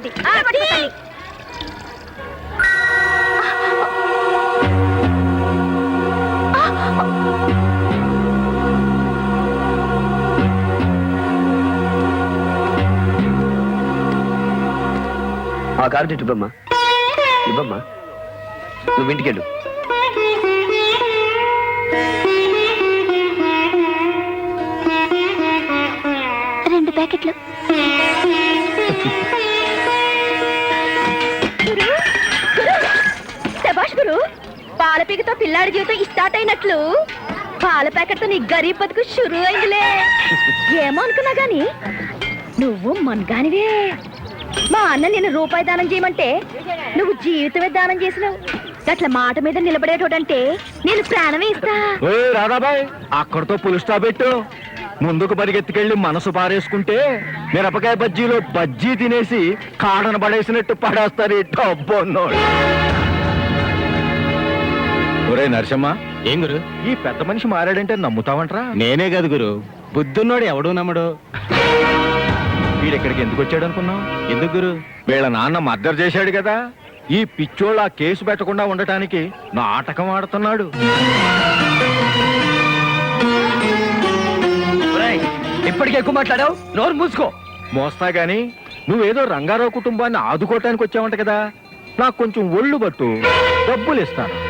పడిపోద్ది ఆ కారు ఇవ్వమ్మా. ఇవ్వమ్మా. నువ్వు ఇంటికెళ్ళు పాలపీకతో పిల్లాడి జీవితం స్టార్ట్ అయినట్లు. పాల ప్యాకెట్తో నీ గరీబ్ బతుకు షురు అయిందిలే. ఏమో అనుకున్నా గాని నువ్వు మనగానివే. మా అన్న నేను రూపాయి దానం చేయమంటే నువ్వు జీవితమే దానం చేసినావు. అట్లా మాట మీద నిలబడేటోడంటే నేను ప్రాణమే ఇస్తా. ఓయ్ రాధాబాయ్ అక్కడితో పులి పెట్టు. ముందుకు పరిగెత్తుకెళ్ళి మనసు పారేసుకుంటే మిరపకాయ బజ్జీలో బజ్జీ తినేసి కాడన పడేసినట్టు పడేస్తారు డబ్బు ఒరే నరసమ్మ ఏం గురు? ఈ పెద్ద మనిషి మారాడంటే నమ్ముతావంట్రా? నేనే కాదు గురు. బుద్ధున్నోడు ఎవడు నమ్మడు. వీడెక్కడికి ఎందుకు వచ్చాడు అనుకున్నావు? ఎందుకు గురు? వీళ్ళ నాన్న మర్డర్ చేశాడు కదా. ఈ పిచ్చోళ్ళు ఆ కేసు పెట్టకుండా ఉండటానికి నాటకం ఆడుతున్నాడు. ఇప్పటికే ఎక్కువ మాట్లాడావు? నోరు మూసుకో. మోస్తా గాని నువ్వేదో రంగారావు కుటుంబాన్ని ఆదుకోవటానికి వచ్చావంట కదా. నాకు కొంచెం ఒళ్ళు పట్టు. డబ్బులు ఇస్తాను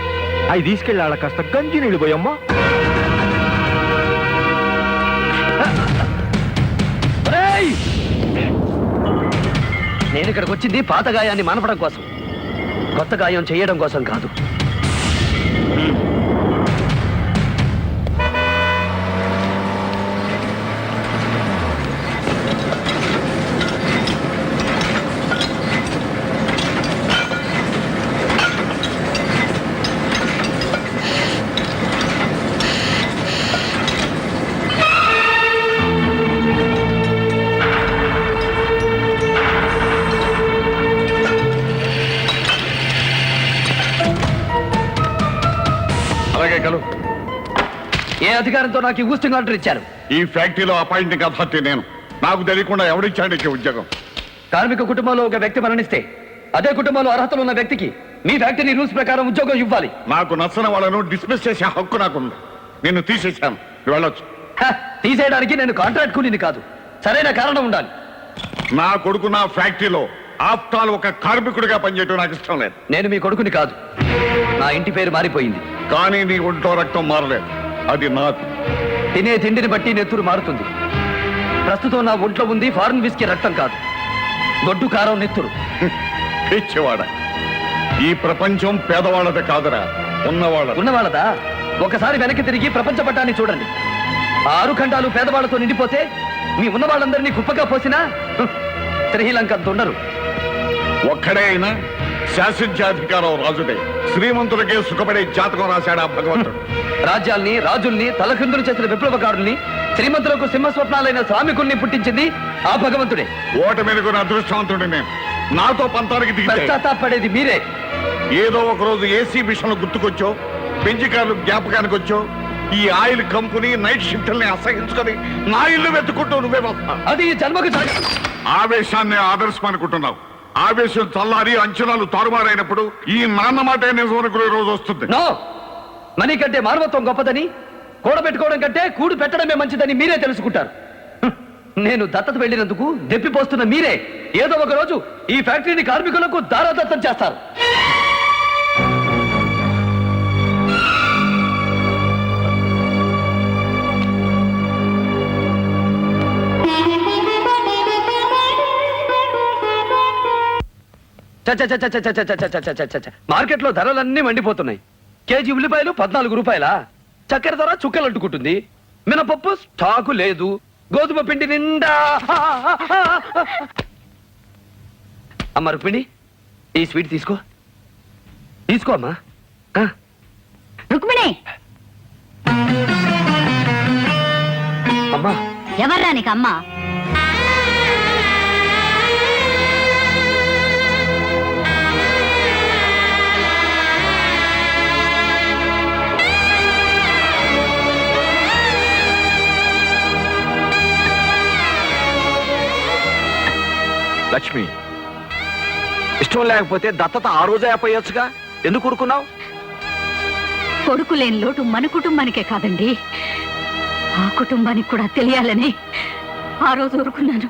అవి తీసుకెళ్ళి వాళ్ళ కాస్త గంజి నీళ్ళు పోయమ్మా. నేను ఇక్కడికి వచ్చింది పాత గాయాన్ని మనపడం కోసం. కొత్త గాయం చేయడం కోసం కాదు. కలు ఏ అధికారంతో నాకు ఈ ఊస్టింగ్ ఆర్డర్ ఇచ్చారు? ఈ ఫ్యాక్టరీలో అపాయింటింగ్ అథారిటీ నేను. నాకు తెలియకుండా ఎవడిచ్చాడు ఈ ఉద్యోగం? కార్మిక కుటుంబంలో ఒక వ్యక్తి మరణిస్తే అదే కుటుంబంలో అర్హతలు ఉన్న వ్యక్తికి మీ ఫ్యాక్టరీ రూల్స్ ప్రకారం ఉద్యోగం ఇవ్వాలి. నాకు నచ్చని వాళ్ళను డిస్మిస్ చేసే హక్కు నాకుంది. నిన్ను తీసేశాను. వెళ్ళొచ్చు. తీసేయడానికి నేను కాంట్రాక్ట్ కూలీని కాదు. సరైన కారణం ఉండాలి. నా కొడుకు నా ఫ్యాక్టరీలో ఆఫ్టాల్ ఒక కార్మికుడిగా పనిచేయటం నాకు ఇష్టం లేదు. నేను మీ కొడుకుని కాదు. నా ఇంటి పేరు మారిపోయింది. కానీ నీ ఒంట్లో రక్తం మారలేదు. అది నాకు. తినే తిండిని బట్టి నెత్తురు మారుతుంది. ప్రస్తుతం నా ఒంట్లో ఉంది ఫారెన్ విస్కీ రక్తం కాదు. గొడ్డు కారం నెత్తురు. పిచ్చివాడ. ఈ ప్రపంచం పేదవాళ్ళది కాదురా. ఉన్నవాళ్ళ ఉన్నవాళ్ళదా? ఒకసారి వెనక్కి తిరిగి ప్రపంచ పట్టాన్ని చూడండి. ఆరు ఖండాలు పేదవాళ్ళతో నిండిపోతే మీ ఉన్న వాళ్ళందరినీ కుప్పగా పోసినా శ్రీలంక ఉండరు ఒక్కడే అయినా శాసించాధికారం రాజుడే శ్రీమంతులకే సుఖపడే జాతకం రాశాడు ఆ భగవంతుడు. రాజ్యాల్ని రాజుల్ని తలకిందులు చేసిన విప్లవకారుల్ని శ్రీమంతులకు సింహస్వప్నాలైన శ్రామికుల్ని పుట్టించింది ఆ భగవంతుడే. ఓట మెరుగున అదృష్టవంతుడి నేను. నాతో పంతానికి దిగితే పశ్చాత్తాపడేది మీరే. ఏదో ఒక రోజు ఏసీ మిషన్లు గుర్తుకొచ్చో పెంచికార్లు జ్ఞాపకానికి వచ్చో ఈ ఆయిల్ కంపెనీ నైట్ షిఫ్ట్ల్ని అసహించుకొని నా ఇల్లు వెతుకుంటూ నువ్వే వస్తా అది జన్మకు ఆవేశాన్ని ఆదర్శం అనుకుంటున్నావు ఆవేశం చల్లారి అంచనాలు తారుమారైనప్పుడు ఈ నాన్న మాట రోజు వస్తుంది. నో! మనీ కంటే మానవత్వం గొప్పదని కూడబెట్టుకోవడం కంటే కూడు పెట్టడమే మంచిదని మీరే తెలుసుకుంటారు. నేను దత్తత వెళ్ళినందుకు దెప్పిపోస్తున్న మీరే ఏదో ఒక రోజు ఈ ఫ్యాక్టరీని కార్మికులకు దారాదత్తం చేస్తారు. మార్కెట్లో ధరలన్నీ మండిపోతున్నాయి కేజీ ఉల్లిపాయలు పద్నాలుగు రూపాయలా చక్కెర ధర చుక్కలు అంటుకుంటుంది మినపప్పు స్టాకు లేదు గోధుమ పిండి నిండా అమ్మ రుక్మిణి ఈ స్వీట్ తీసుకో తీసుకో అమ్మా రుక్మిణి అమ్మా ఎవర్రా నీకు అమ్మ లక్ష్మి ఇష్టం లేకపోతే దత్తత ఆ రోజే అయిపోయొచ్చుగా ఎందుకు ఊరుకున్నావు? కొడుకు లేని లోటు మన కుటుంబానికే కాదండి. ఆ కుటుంబానికి కూడా తెలియాలని ఆ రోజు ఊరుకున్నాను.